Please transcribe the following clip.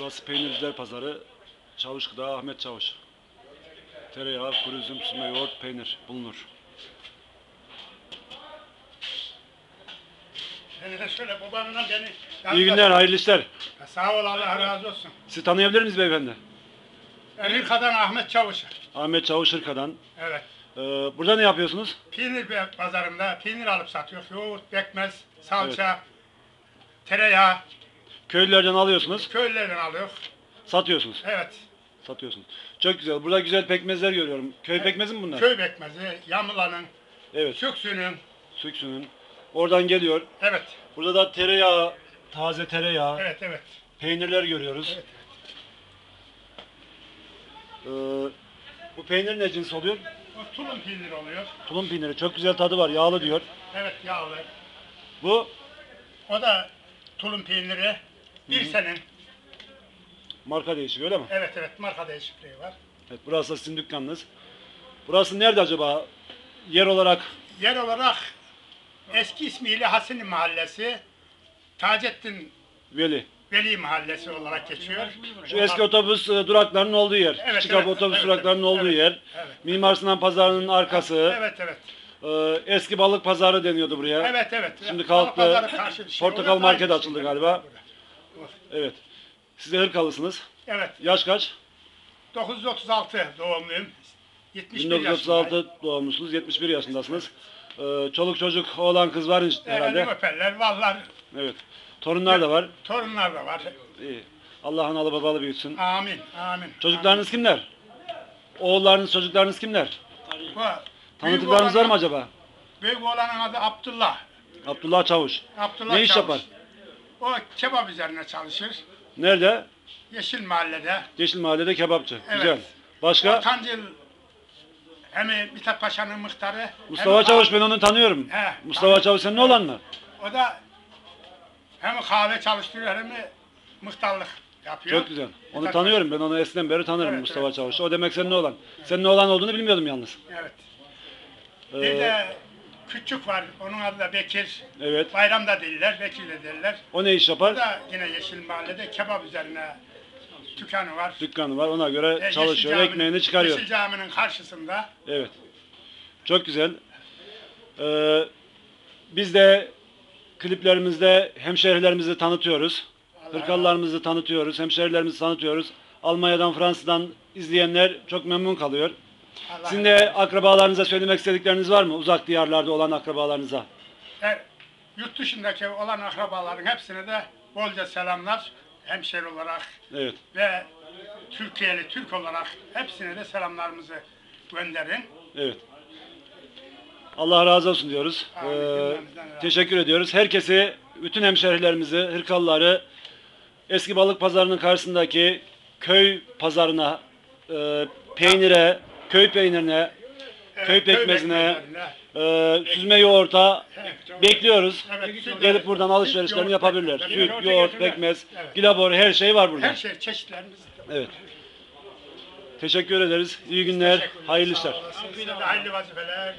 Burası Peynirciler Pazarı. Çavuş Gıda Ahmet Çavuş. Tereyağı, kuru üzüm, süzme yoğurt, peynir bulunur. Beni de şöyle babanla beni... İyi günler, hayırlı işler. Sağ ol Allah razı olsun. Sizi tanıyabilir miyiz beyefendi? Elirka'dan Ahmet Çavuş. Ahmet Çavuş Hırka'dan. Evet. Ee, burada ne yapıyorsunuz? Peynir be- pazarında peynir alıp satıyor. Yoğurt, pekmez, salça, tereyağı. Köylülerden alıyorsunuz, Köylülerden alıyor. satıyorsunuz. Evet. Satıyorsunuz. Çok güzel. Burada güzel pekmezler görüyorum. Köy pekmezi mi bunlar? Köy pekmezi, yamılanın, Evet. süksünün. Süksünün. Oradan geliyor. Evet. Burada da tereyağı, taze tereyağı, Evet, evet. peynirler görüyoruz. Evet. Ee, bu peynir ne cins oluyor? O tulum peyniri oluyor. Tulum peyniri. Çok güzel tadı var. Yağlı diyor. Evet, yağlı. Bu O da tulum peyniri. Bir senin. marka değişik öyle mi? Evet, evet. Marka değişikliği var. Evet, burası da sizin dükkanınız. Burası nerede acaba? Yer olarak Yer olarak eski ismiyle Hasini Mahallesi, Taceddin Veli. Veli Mahallesi olarak geçiyor. Şu eski otobüs e, duraklarının olduğu yer. Evet, Çıkap evet, otobüs evet, duraklarının evet, olduğu evet, yer. evet. Mimar Sinan Pazarı'nın arkası. Evet, evet. Ee, eski balık pazarı deniyordu buraya. Evet, evet. Şimdi kalktı. karşı bir şey. Portakal Orada market aynı açıldı şey. galiba. Evet. Siz de Hırkalısınız. Evet. Yaş kaç? 936 doğumluyum. 71 yaşındayım. 1936 doğumlusunuz. 71 yaşındasınız. Ee, çoluk çocuk, oğlan kız var herhalde. Efendim öperler, vallar, Evet. Torunlar da var. torunlar da var. İyi. Allah analı babalı büyütsün. Amin, amin. Çocuklarınız kimler? Oğullarınız, çocuklarınız kimler? amin. Bu, Tanıdıklarınız var mı büyük acaba? Büyük oğlanın adı Abdullah. Abdullah Çavuş. Abdullah Ne iş Çavuş. yapar? O kebap üzerine çalışır. Nerede? Yeşil Mahalle'de. Yeşil Mahalle'de kebapçı. Evet. Güzel. Başka? Ortancıl hem Mithat Paşa'nın muhtarı. Mustafa hem- Çavuş ben onu tanıyorum. He, Mustafa tanıyorum. Çavuş senin olan mı? O da hem kahve çalıştırıyor hem muhtarlık yapıyor. Çok güzel. Onu Mithat tanıyorum ben onu eskiden beri tanırım Evet, Mustafa evet. Çavuş. O demek senin olan. Senin olan olduğunu bilmiyordum yalnız. Evet. Ee, Bir de küçük var. Onun adı da Bekir. evet. Bayramda değiller, Bekir de. O ne iş O yapar? da yine Yeşil Mahalle'de kebap üzerine dükkanı var. Dükkanı var. Ona göre E, Yeşil çalışıyor. Cami'nin- Ekmeğini çıkarıyor. Yeşil Cami'nin karşısında. Evet. Çok güzel. Ee, biz de kliplerimizde hemşehrilerimizi tanıtıyoruz. Hırkalılarımızı tanıtıyoruz. Hemşehrilerimizi tanıtıyoruz. Almanya'dan, Fransa'dan izleyenler çok memnun kalıyor. Allah Sizin de akrabalarınıza söylemek istedikleriniz var mı? Uzak diyarlarda olan akrabalarınıza. E, yurt dışındaki olan akrabaların hepsine de bolca selamlar. Hemşeri olarak Evet. ve Türkiye'li Türk olarak hepsine de selamlarımızı gönderin. Evet. Allah razı olsun diyoruz. Amin. Ee, Cümlemizden razı teşekkür ediyoruz. Herkesi, bütün hemşehrilerimizi, Hırkalıları eski balık pazarının karşısındaki köy pazarına, e, peynire, köy peynirine, köy pekmezine, e, süzme yoğurta bekliyoruz. Gelip buradan alışverişlerini yapabilirler. Süt, Yoğurt, pekmez. gilabor her şey var burada. Her şey çeşitlerimiz. Evet. Teşekkür ederiz. İyi günler, hayırlı işler. hayırlı vazifeler.